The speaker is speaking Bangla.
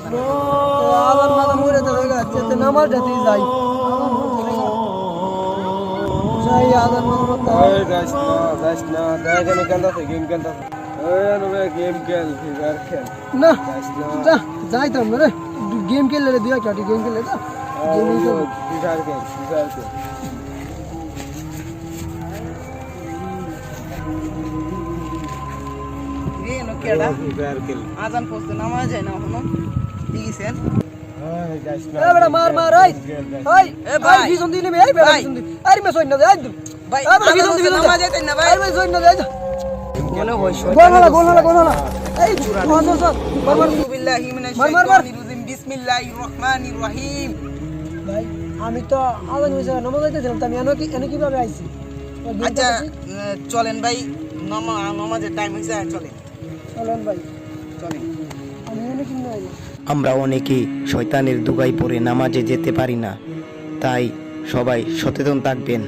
আবার মাথা মরে তো হয়ে গেছে তো নামাজ যাতে যাই যাই আদার মাথা ওই যাস না যাস না দেখ এখানে খেলতেছে গেম নুবে গেম খেল ফিগার খেল না যা যাইতাম না রে গেম খেললে দুই একটা গেম খেললে তো গেমই খেলব ফিগার খেল ফিগার খেল কেডা আজান পড়তে নামাজ যায় না এখনও দিয়েছেন। মার মার এই। এই ভাই। ভাই বিজন এই বেটা ভাই। বিজন আরে মে সইনা দে আই ভাই এ বেটা বিজন আজান দিনে পড়তে না ভাই। আরে মে দে গোল না গোল না গোল না এই কোন দোস মার মার। বিল্লাহি মিনাশ মার, মার, মার। শাইতানির রাজিম। বিসমিল্লাহির রহমানির রহিম। ভাই আমি তো আদান হইছে নামাজ তো আমি এনে কি এনে কীভাবে আইছি? আচ্ছা চলেন ভাই নামা- নামাজের টাইম হয়েছে চলেন। চলেন ভাই। চলেন। আমি আমরা অনেকে শয়তানের দুগাই পরে নামাজে যেতে পারি না। তাই সবাই সচেতন থাকবেন।